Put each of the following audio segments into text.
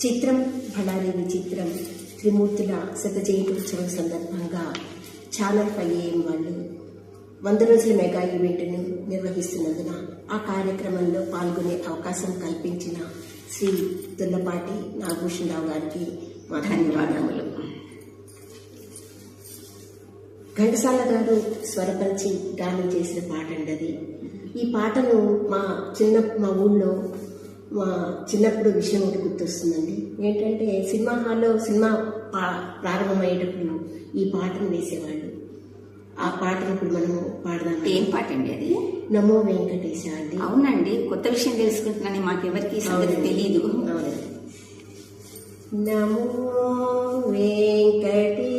చిత్రం బళ్ళారి విచిత్రం త్రిమూర్తుల శత సందర్భంగా ఛానల్ ఫైవ్ వాళ్ళు వంద రోజుల మెగా ఈవెంట్ను నిర్వహిస్తున్నందున ఆ కార్యక్రమంలో పాల్గొనే అవకాశం కల్పించిన శ్రీ దుల్లపాటి నాగభూషణరావు గారికి మా ధన్యవాదములు ఘంటసాల గారు స్వరపరిచి గానం చేసిన పాట అండి అది ఈ పాటను మా చిన్న మా ఊళ్ళో మా చిన్నప్పుడు విషయం ఒకటి గుర్తొస్తుందండి. ఏంటంటే సినిమా హాల్లో సినిమా పా- ప్రారంభమయ్యేటప్పుడు ఈ పాటను వేసేవాళ్ళు. ఆ పాటను ఇప్పుడు మనము పాడదాం ఏం పాట అండి అది? నమో వెంకటేశ అండి. అవునండి. కొత్త విషయం తెలుసుకుంటున్నాను. మాకెవరికి సంగతి. తెలియదు. నమో వెంకటేశ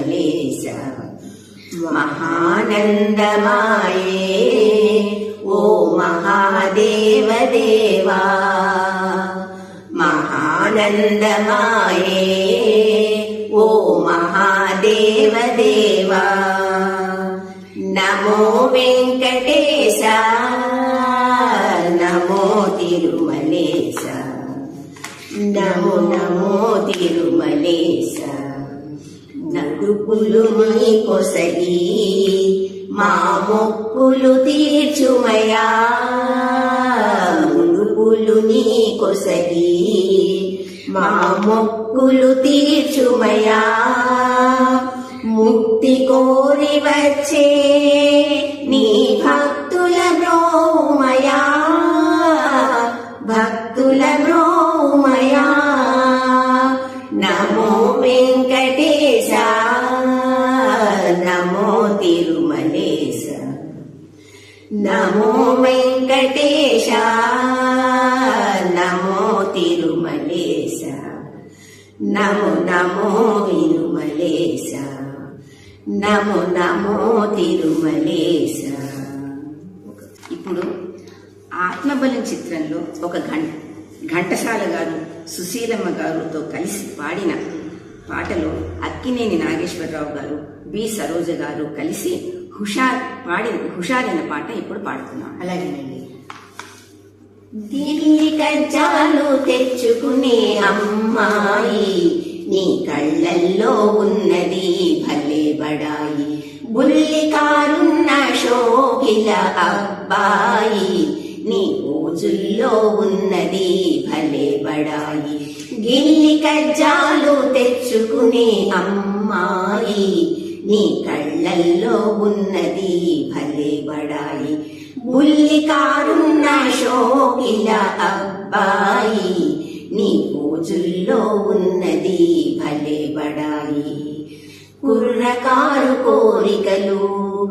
తిరుమలేశ మహానందమాయే ఓ మహాదేవ దేవా మహానందమాయే ఓ మహాదేవ దేవా నమో వెంకటేశ నమో తిరుమలేశ నమో నమో తిరుమలేశ నలుపులు నీ కొసగి మా మొక్కులు తీర్చుమయా. ముడుపులు నీ కొసగి మా మొక్కులు తీర్చుమయా. ముక్తి కోరి వచ్చే నీ భక్తుల బ్రోమయా వెంకటేశ. నమో తిరుమలేశ. నమో నమో తిరుమలేశ. నమో నమో తిరుమలేశ. ఇప్పుడు ఆత్మబలం చిత్రంలో ఒక గంట ఘంటసాల గారు సుశీలమ్మ గారుతో కలిసి పాడిన పాటలో అక్కినేని నాగేశ్వరరావు గారు బి సరోజ గారు కలిసి హుషార్ పాడిన హుషారైన పాట ఇప్పుడు పాడుతున్నాం. అలాగేనండి దిల్లి కజ్జాలు తెచ్చుకునే అమ్మాయి నీ కళ్ళల్లో ఉన్నది భలే బడాయి. బుల్లి కారున్న షోకిల అబ్బాయి నీ రోజుల్లో ఉన్నది భలే బడాయి. గిల్లి కజ్జాలు తెచ్చుకునే అమ్మాయి నీ కళ్ళల్లో ఉన్నది భలే బడాయి బుల్లి కారున్న షోకిల అబ్బాయి నీ పూజుల్లో ఉన్నది భలే బడాయి కుర్రకారు కోరికలు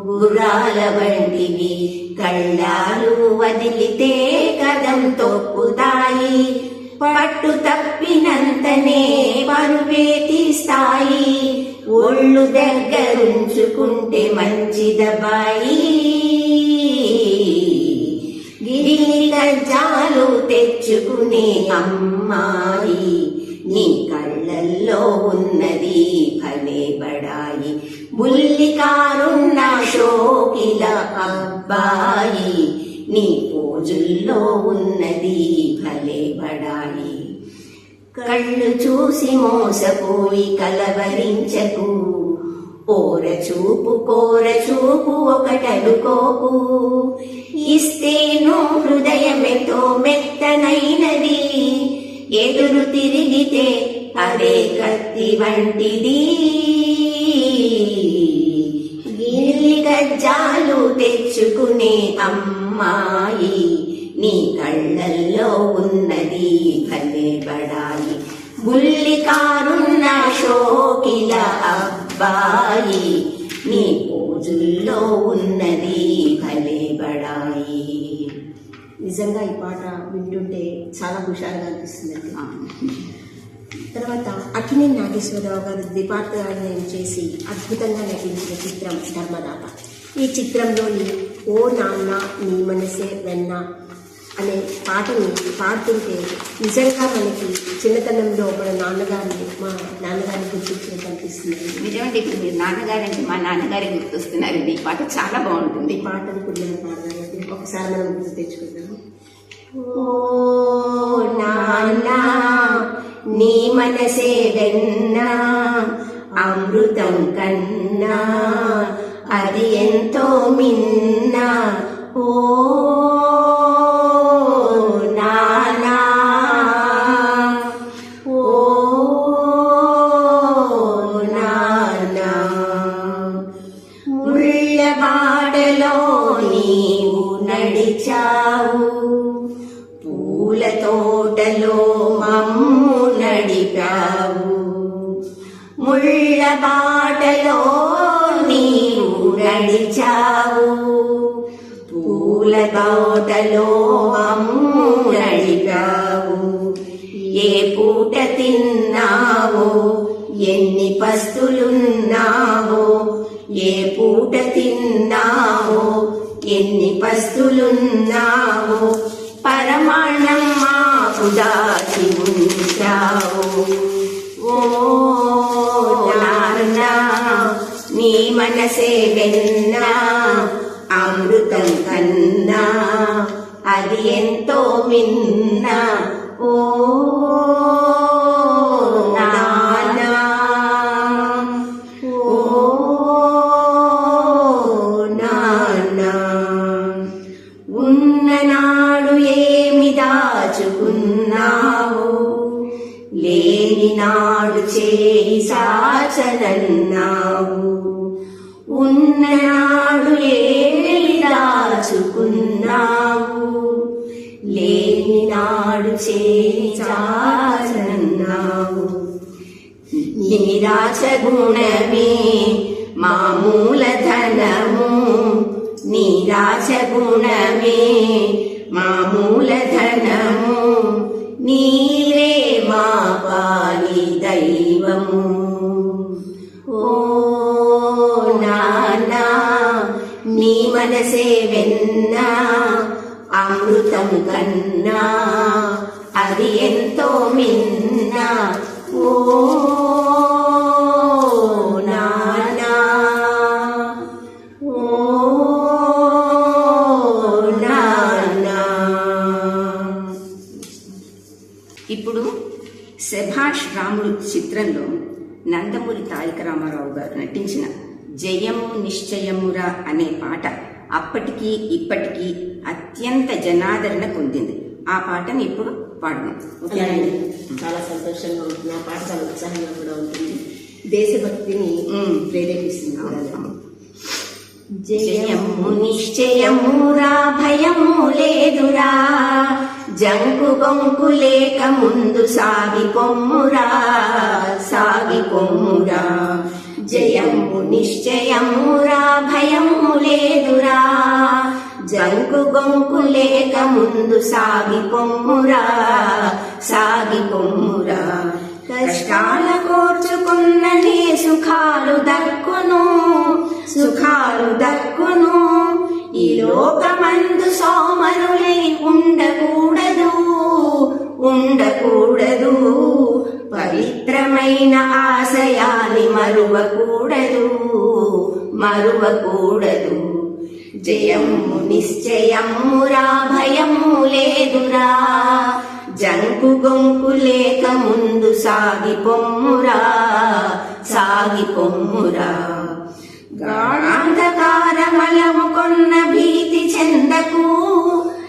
గుర్రాల వంటివి కళ్ళాలు వదిలితే కదం తొక్కుతాయి. పట్టు తప్పినంతనే పరువే తీస్తాయి. ఒళ్ళు దగ్గరుంచుకుంటే మంచిదబాయి గిరి గజ్జాలు తెచ్చుకునే అమ్మాయి నీ కళ్ళల్లో ఉన్నది భలే బడాయి. బుల్లికారున్న షోకిల అబ్బాయి నీ పోజుల్లో ఉన్నది భలే బడాయి కళ్ళు చూసి మోసపోయి కలవరించకు. ఓర చూపు కోర చూపు ఒకటనుకోకు ఇస్తేను హృదయమెతో మెత్తనైనది. ఎదురు తిరిగితే అదే కత్తి వంటిది. గిల్లి గజ్జాలు తెచ్చుకునే అమ్మా బుల్లి కారున్న షోకిల అబ్బాయి నీ పోజుల్లో ఉన్నది భలే బడాయి. నిజంగా ఈ పాట వింటుంటే చాలా హుషారుగా అనిపిస్తుందండి ఆ, తర్వాత అక్కినే నాగేశ్వరరావు గారు ద్విపాత్రాభినయం చేసి అద్భుతంగా నటించిన చిత్రం ధర్మదాత. ఈ చిత్రంలోని ఓ నాన్న నీ మనసే వెన్న అనే పాటని పాడుతుంటే నిజంగా మనకి చిన్నతనంలో మన నాన్నగారిని మా నాన్నగారిని గుర్తించినట్టు అనిపిస్తుంది నిజమండి ఇప్పుడు మీరు నాన్నగారంటే మా నాన్నగారే గుర్తొస్తున్నారండి. ఈ పాట చాలా బాగుంటుంది. ఈ పాటను కూడా మనం పాడదామండి. ఒకసారి మనం గుర్తు తెచ్చుకుందాం ఓ నాన్న నీ మనసే వెన్న అమృతం కన్నా అది ఎంతో మిన్న. నడిచావు పూల తోటలో మమ్ము నడిపావు. ముళ్ళ బాటలో నీవు నడిచావు. పూల తోటలో మమ్ము నడిపావు. ఏ పూట తిన్నావో ఎన్ని పస్తులున్నావో ఏ పూట తిన్నావో ఎన్ని పస్తులున్నావో పరమాణం మాకు దాచి ఉంచావు. ఓ నాన్న నీ మనసే వెన్నా అమృతం కన్నా అది ఎంతో మిన్నా. ఓ సాచనన్నావు ఉన్ననాడు ఏమి దాచుకున్నావు. లేని నాడు చేయి సాచనన్నావు నిరాశ గుణమే మామూలధనము నిరాశ గుణమే మామూలధనము నీవే మా పాలి దైవము. చిత్రంలో నందమూరి తారక రామారావు గారు నటించిన జయము నిశ్చయమురా అనే పాట అప్పటికి ఇప్పటికీ అత్యంత జనాదరణ పొందింది. ఆ పాటని ఇప్పుడు పాడదాం. అలాగే. చాలా సంతోషంగా ఉంటుంది. ఆ పాట చాలా ఉత్సాహంగా కూడా ఉంటుంది. దేశభక్తిని. ప్రేరేపిస్తుంది. కూడా. జయము నిశ్చయమురా భయము లేదురా. జంకు గొంకు లేక ముందు సాగి పొమ్మురా సాగి పొమ్మురా. జయము నిశ్చయమురా భయము లేదురా. జంకు గొంకు లేక ముందు సాగి పొమ్మురా సాగి పొమ్మురా. కష్టాల కోర్చుకున్ననే సుఖాలు దక్కును సుఖాలు దక్కును. ఈ లోకమందు సోమరులై ఉండకూడదు ఉండకూడదు. పవిత్రమైన ఆశయాన్ని మరువకూడదు మరువకూడదు. జయము నిశ్చయమురా భయము లేదురా. జంకు గొంకు లేక ముందు సాగి పొమ్మురా సాగి పొమ్మురా. గాఢాంధకారమలము చెందకు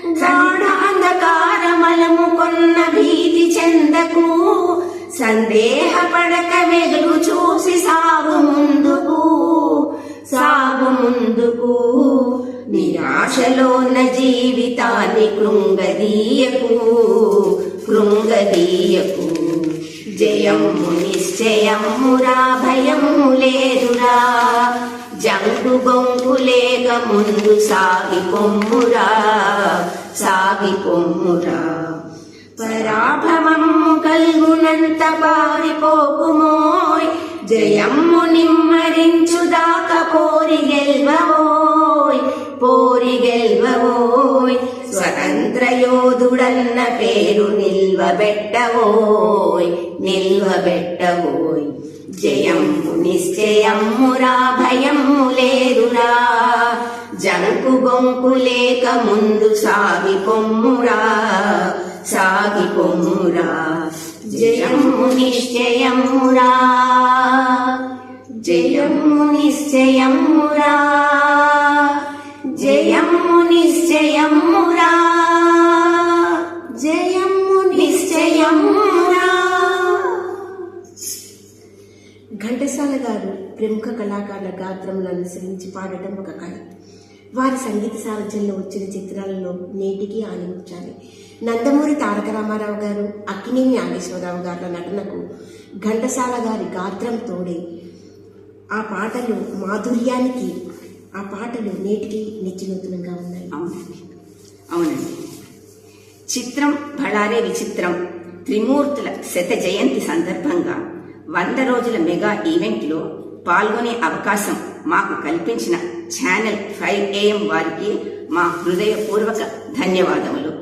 గాఢ అంధకారమలము కొన్న భీతి చెందకు సందేహపడక వెలుగు చూసి సాగు ముందుకు సాగు ముందుకు. నిరాశలోన జీవితాన్ని కృంగదీయకు కృంగదీయకు. జయము నిశ్చయమురా భయము లేదురా. జంగు గొంకు ముందు సాగి పొమ్మురా సాగి పొమ్మురా పరాభవము కల్గునంత పారిపోకుమోయ్ జయమ్ము నిమ్మరించుదాక పోరి గెల్వవోయ్ పోరి గెల్వవోయ్ స్వతంత్ర యోధుడన్న పేరు నిల్వబెట్టవోయ్ నిల్వబెట్టవోయ్ జయము నిశ్చయమ్మురా భయమ్ము లేదురా. జనకు గొంకు లేక ముందు సాగి పొమ్మురా సాగి పొమ్మురా. జయము నిశ్చయమురా జయము నిశ్చయమురా జయము నిశ్చయము ఘంటసాల గారు ప్రముఖ కళాకారుల గాత్రములను అనుసరించి పాడటం ఒక కళ. వారి సంగీత సారథ్యంలో వచ్చిన చిత్రాలలో నేటికి ఆనందించాలి నందమూరి తారక రామారావు గారు అక్కినేని నాగేశ్వరరావు గారి నటనకు ఘంటసాల గారి గాత్రం తోడే ఆ పాటలు మాధుర్యానికి ఆ పాటలు నేటికి నిత్యనూతనంగా ఉన్నాయి. అవునండి. అవునండి. చిత్రం బళారే విచిత్రం త్రిమూర్తుల శత జయంతి సందర్భంగా వంద రోజుల మెగా ఈవెంట్లో పాల్గొనే అవకాశం మాకు కల్పించిన ఛానల్ ఫైవ్ ఏఎం వారికి మా హృదయపూర్వక ధన్యవాదములు.